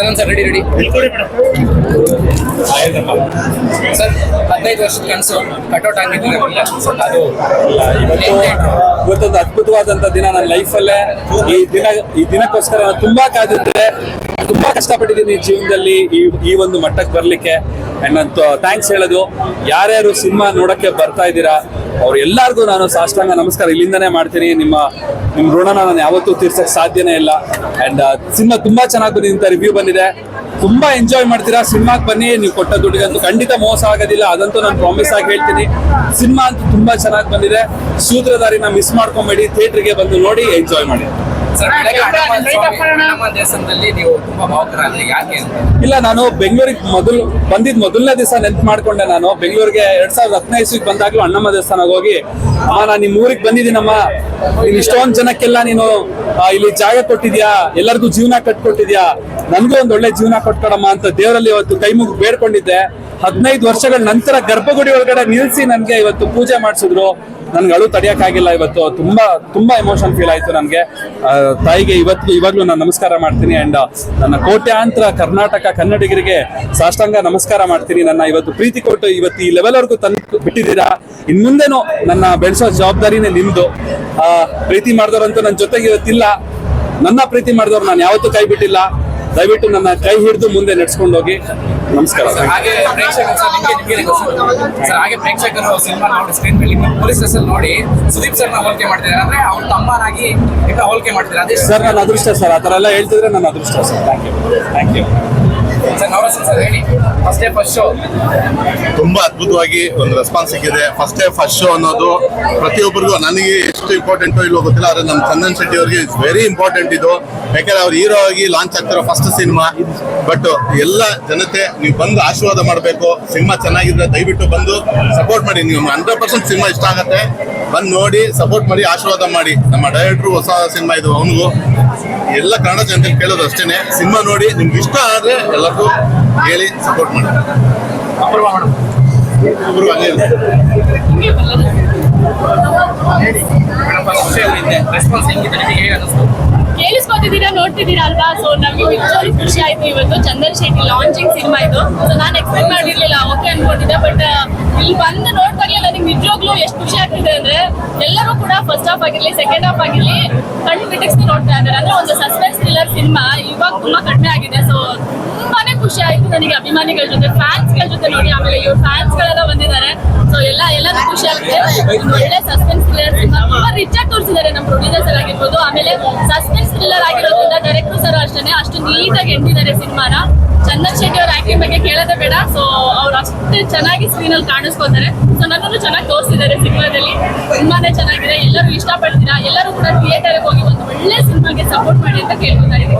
Challan sir ready ready sir, ಹದಿನೈದು ವರ್ಷದ ಕನಸು. ಕಟೌಟ್ ಆಗಿದ್ದೀನಿ ಅದು ಇವತ್ತು ಇವತ್ತೊಂದು ಅದ್ಭುತವಾದಂತ ದಿನ ನನ್ನ ಲೈಫಲ್ಲೇ. ಈ ದಿನ, ಈ ದಿನಕ್ಕೋಸ್ಕರ ತುಂಬಾ ಕಾದಿದ್ದೆ. ತುಂಬಾ ಕಷ್ಟಪಟ್ಟಿದ್ದೀನಿ ಜೀವನದಲ್ಲಿ ಈ ಈ ಒಂದು ಮಟ್ಟಕ್ಕೆ ಬರ್ಲಿಕ್ಕೆ. ನಾನು ಥ್ಯಾಂಕ್ಸ್ ಹೇಳೋದು. ಯಾರ್ಯಾರು ಸಿನಿಮಾ ನೋಡೋಕ್ಕೆ ಬರ್ತಾ ಇದ್ದೀರಾ, ಅವ್ರು ಎಲ್ಲಾರ್ಗೂ ನಾನು ಸಾಷ್ಟಾಂಗ ನಮಸ್ಕಾರ. ಇಲ್ಲಿಂದನೇ ಮಾಡ್ತೀನಿ. ನಿಮ್ಮ ನಿಮ್ಮ ಋಣನ ನಾನು ಯಾವತ್ತೂ ತೀರ್ಸೋಕ್ಕೆ ಸಾಧ್ಯನೇ ಇಲ್ಲ. ಆ್ಯಂಡ್ ಸಿನಿಮಾ ತುಂಬ ಚೆನ್ನಾಗಿ ಬಂದಿದೆ ರಿವ್ಯೂ ಬಂದಿದೆ. ತುಂಬ ಎಂಜಾಯ್ ಮಾಡ್ತೀರಾ? ಸಿನಿಮಾಗೆ ಬನ್ನಿ, ನೀವು ಕೊಟ್ಟ ದುಡ್ಡಿಗಂತೂ ಖಂಡಿತ ಮೋಸ ಆಗೋದಿಲ್ಲ. ಅದಂತೂ ನಾನು ಪ್ರಾಮಿಸ್ ಆಗಿ ಹೇಳ್ತೀನಿ. ಸಿನಿಮಾ ಅಂತೂ ತುಂಬ ಚೆನ್ನಾಗಿ ಬಂದಿದೆ. ಸೂತ್ರಧಾರಿನ ಮಿಸ್ ಮಾಡ್ಕೊಂಬೇಡಿ ಥಿಯೇಟ್ರಿಗೆ ಬಂದು ನೋಡಿ ಎಂಜಾಯ್ ಮಾಡಿ. ಇಲ್ಲ ನಾನು ಬೆಂಗಳೂರಿಗೆ ಮೊದಲು ಬಂದಿದ್ ಮೊದಲನೇ ದಿವಸ ನೆನ್ಪು ಮಾಡ್ಕೊಂಡೆ ನಾನು. ಬೆಂಗಳೂರಿಗೆ ಎರಡ್ ಸಾವಿರದ ಹದಿನೈದು ಇಸ್ವಿಗೆ ಬಂದಾಗ್ಲೂ ಅಣ್ಣಮ್ಮ ದೇವಸ್ಥಾನಕ್ಕೆ ಹೋಗಿ ಅಮ್ಮ ನಾನು ನಿಮ್ಮ ಊರಿಗೆ ಬಂದಿದ್ದೀನಮ್ಮ. ಇಷ್ಟೊಂದ್ ಇಷ್ಟೊಂದು ಜನಕ್ಕೆಲ್ಲ ನೀನು ಇಲ್ಲಿ ಜಾಗ ಕೊಟ್ಟಿದ್ಯಾ? ಎಲ್ಲರಿಗೂ ಜೀವನ ಕಟ್ಕೊಟ್ಟಿದ್ಯಾ? ನನಗೂ ಒಂದು ಒಳ್ಳೆ ಜೀವನ ಕೊಟ್ಕೊಡಮ್ಮ ಅಂತ ದೇವರಲ್ಲಿ ಇವತ್ತು ಕೈ ಮುಗಿ ಬೇಡ್ಕೊಂಡಿದ್ದೆ. ಹದಿನೈದು ವರ್ಷಗಳ ನಂತರ ಗರ್ಭಗುಡಿ ಒಳಗಡೆ ನಿಲ್ಸಿ ನನಗೆ ಇವತ್ತು ಪೂಜೆ ಮಾಡಿಸಿದ್ರು. ನನ್ಗೆ ಅಳು ತಡೆಯೋಕ್ಕಾಗಿಲ್ಲ ಇವತ್ತು. ತುಂಬಾ ತುಂಬಾ ಎಮೋಷನ್ ಫೀಲ್ ಆಯ್ತು ನನಗೆ. ತಾಯಿಗೆ ಇವತ್ತು ಇವಾಗ್ಲೂ ನಾನು ನಮಸ್ಕಾರ ಮಾಡ್ತೀನಿ ಅಂಡ್ ನನ್ನ ಕೋಟ್ಯಾಂತರ ಕರ್ನಾಟಕ ಕನ್ನಡಿಗರಿಗೆ ಸಾಷ್ಟಾಂಗ ನಮಸ್ಕಾರ ಮಾಡ್ತೀನಿ. ನನ್ನ ಇವತ್ತು ಪ್ರೀತಿ ಕೊಟ್ಟು ಇವತ್ತು ಈ ಲೆವೆಲ್ವರೆಗೂ ತಂದು ಬಿಟ್ಟಿದ್ದೀರಾ. ಇನ್ನು ಮುಂದೆನೂ ನನ್ನ ಬೆಳೆಸೋ ಜವಾಬ್ದಾರಿನೇ ನಿಮ್ಮದು ಪ್ರೀತಿ ಮಾಡಿದವರಂತೂ ನನ್ನ ಜೊತೆಗೆ ಇವತ್ತಿಲ್ಲ. ನನ್ನ ಪ್ರೀತಿ ಮಾಡಿದವ್ರು ನಾನು ಯಾವತ್ತೂ ಕೈ ಬಿಟ್ಟಿಲ್ಲ. ದಯವಿಟ್ಟು ನನ್ನ ಕೈ ಹಿಡಿದು ಮುಂದೆ ನಡ್ಸ್ಕೊಂಡು ಹೋಗಿ ನಮಸ್ಕಾರ. ಸರ್ ಹಾಗೆ ಪ್ರೇಕ್ಷಕರು ಸರ್ ನಿಮಗೆ ನಿಮಗೆ ಸರ್ ಹಾಗೆ ಪ್ರೇಕ್ಷಕರು ಸಿನಿಮಾ ನೋಡಿ ಸ್ಕ್ರೀನ್ ಮೇಲೆ ಪೊಲೀಸ್ ಸ್ಟೇಷನ್ ನೋಡಿ ಸುದೀಪ್ ಸರ್ನ ಹೋಲಿಕೆ ಮಾಡ್ತಿದ್ದಾರೆ. ಅಂದ್ರೆ ಅವ್ರ ತಮ್ಮನಾಗಿ ಹೋಲಿಕೆ ಮಾಡ್ತಿದ್ದಾರೆ. ಅದೇ ಸರ್ ನನ್ನ ಅದೃಷ್ಟ ಸರ್ ಆ ಥರ ಎಲ್ಲ ಹೇಳ್ತಿದ್ರೆ ನನ್ನ ಅದೃಷ್ಟ sir. Thank you thank you ತುಂಬಾ ಅದ್ಭುತವಾಗಿ ಒಂದು ರೆಸ್ಪಾನ್ಸ್ ಸಿಕ್ಕಿದೆ. ಫಸ್ಟ್ ಡೇ ಫಸ್ಟ್ ಶೋ ಅನ್ನೋದು ಪ್ರತಿಯೊಬ್ಬರಿಗೂ ನನಗೆ ಎಷ್ಟು ಇಂಪಾರ್ಟೆಂಟ್ ಇಲ್ಲೋ ಗೊತ್ತಿಲ್ಲ, ಆದ್ರೆ ನಮ್ಮ ಚಂದನ್ ಶೆಟ್ಟಿ ಅವರಿಗೆ ಇಟ್ಸ್ ವೆರಿ ಇಂಪಾರ್ಟೆಂಟ್ ಇದು. ಯಾಕಂದ್ರೆ ಅವ್ರು ಹೀರೋ ಆಗಿ ಲಾಂಚ್ ಆಗ್ತಿರೋ ಫಸ್ಟ್ ಸಿನಿಮಾ ಬಟ್ ಎಲ್ಲ ಜನತೆ, ನೀವು ಬಂದು ಆಶೀರ್ವಾದ ಮಾಡಬೇಕು. ಸಿನಿಮಾ ಚೆನ್ನಾಗಿದ್ರೆ ದಯವಿಟ್ಟು ಬಂದು ಸಪೋರ್ಟ್ ಮಾಡಿ. ನೀವು ಹಂಡ್ರೆಡ್ ಪರ್ಸೆಂಟ್ ಸಿನಿಮಾ ಇಷ್ಟ ಆಗುತ್ತೆ. ಬಂದು ನೋಡಿ ಸಪೋರ್ಟ್ ಮಾಡಿ, ಆಶೀರ್ವಾದ ಮಾಡಿ. ನಮ್ಮ ಡೈರೆಕ್ಟ್ರು ಹೊಸ ಸಿನಿಮಾ ಇದು, ಅವನಿಗೂ. ಎಲ್ಲ ಕನ್ನಡ ಜನತೆ ಕೇಳೋದು ಅಷ್ಟೇನೆ. ಸಿನಿಮಾ ನೋಡಿ, ನಿಮ್ಗೆ ಇಷ್ಟ ಆದ್ರೆ ಎಲ್ಲರಿಗೂ ಹೇಳಿ ಸಪೋರ್ಟ್ ಮಾಡಿ. ನಿಮಗೆ ಕೇಳಿಸ್ಕೊತಿದ್ದೀರಾ, ನೋಡ್ತಿದ್ದೀರಾ ಅಲ್ವಾ? ಸೊ ನಮಗೆ ನಿಜವಾಗ್ಲೂ ಖುಷಿ ಆಯ್ತು ಇವತ್ತು. ಚಂದನ್ ಶೆಟ್ಟಿ ಲಾಂಚಿಂಗ್ ಸಿನಿಮಾ ಇದು. ಸೊ ನಾನು ಎಕ್ಸ್ಪೆಕ್ಟ್ ಮಾಡಿರ್ಲಿಲ್ಲ. ಓಕೆ ಅನ್ಕೊಂಡಿದ್ದೆ ಬಟ್ ಇಲ್ಲಿ ಬಂದು ನೋಡ್ದಾಗಲೇ ನನಗೆ ನಿಜವಾಗ್ಲೂ ಎಷ್ಟು ಖುಷಿ ಆಗ್ತಿದೆ ಅಂದ್ರೆ ಎಲ್ಲರೂ ಕೂಡ ಫಸ್ಟ್ ಹಾಫ್ ಆಗಿರ್ಲಿ ಸೆಕೆಂಡ್ ಹಾಫ್ ಆಗಿರ್ಲಿ ಕಣ್ಣು ಬಿಟ್ಟಿಸ್ತು ನೋಡ್ತಾ ಇದ್ದಾರೆ ಅಂದ್ರೆ ಒಂದು ಸಸ್ಪೆನ್ಸ್ ಥ್ರಿಲ್ಲರ್ ಸಿನಿಮಾ ಇವಾಗ ತುಂಬಾ ಕಡಿಮೆ ಆಗಿದೆ. ಸೊ ತುಂಬಾನೇ ಖುಷಿ ಆಯ್ತು ನನಗೆ ಅಭಿಮಾನಿಗಳ ಜೊತೆ ಫ್ಯಾನ್ಸ್ಗಳ ಜೊತೆ ನೋಡಿ. ಆಮೇಲೆ ಇವ್ರ ಫ್ಯಾನ್ಸ್ ಗಳೆಲ್ಲ ಬಂದಿದ್ದಾರೆ. ಒಳ್ಳೆ ಸಸ್ಪೆನ್ಸ್ ಥ್ರಿಲ್ಲರ್ ತುಂಬಾ ರಿಚ್ ಆಗಿ ತೋರಿಸಿದ್ದಾರೆ ನಮ್ಮ ಪ್ರೊಡ್ಯೂಸರ್ ಸರ್ ಆಗಿರ್ಬೋದು ಆಮೇಲೆ ಸಸ್ಪೆನ್ಸ್ ಥ್ರಿಲ್ಲರ್ ಆಗಿರೋದ್ರಿಂದ ಡೈರೆಕ್ಟರ್ ಸರ್ ಅಷ್ಟೇ ಅಷ್ಟು ನೀಟಾಗಿ ಎಂದಿದ್ದಾರೆ ಸಿನಿಮಾನ ಚಂದನ್ ಶೆಟ್ಟಿ ಅವ್ರ ಆಕ್ಟಿಂಗ್ ಬಗ್ಗೆ ಕೇಳೋದೇ ಬೇಡ ಸೊ ಅವ್ರು ಅಷ್ಟೇ ಚೆನ್ನಾಗಿ ಸ್ಕ್ರೀನ್ ಅಲ್ಲಿ ಕಾಣಿಸ್ಕೋತಾರೆ ಸೊ ನನ್ನನ್ನು ಚೆನ್ನಾಗಿ ತೋರಿಸಿದ್ದಾರೆ ಸಿನಿಮಾದಲ್ಲಿ ತುಂಬಾನೇ ಚೆನ್ನಾಗಿದೆ ಎಲ್ಲರೂ ಇಷ್ಟಪಡ್ತೀರಾ ಎಲ್ಲರೂ ಕೂಡ ಥಿಯೇಟರ್ ಹೋಗಿ ಒಂದು ಒಳ್ಳೆ ಸಿನಿಮಾಗೆ ಸಪೋರ್ಟ್ ಮಾಡಿ ಅಂತ ಕೇಳ್ಕೊತಾ ಇದ್ದೀನಿ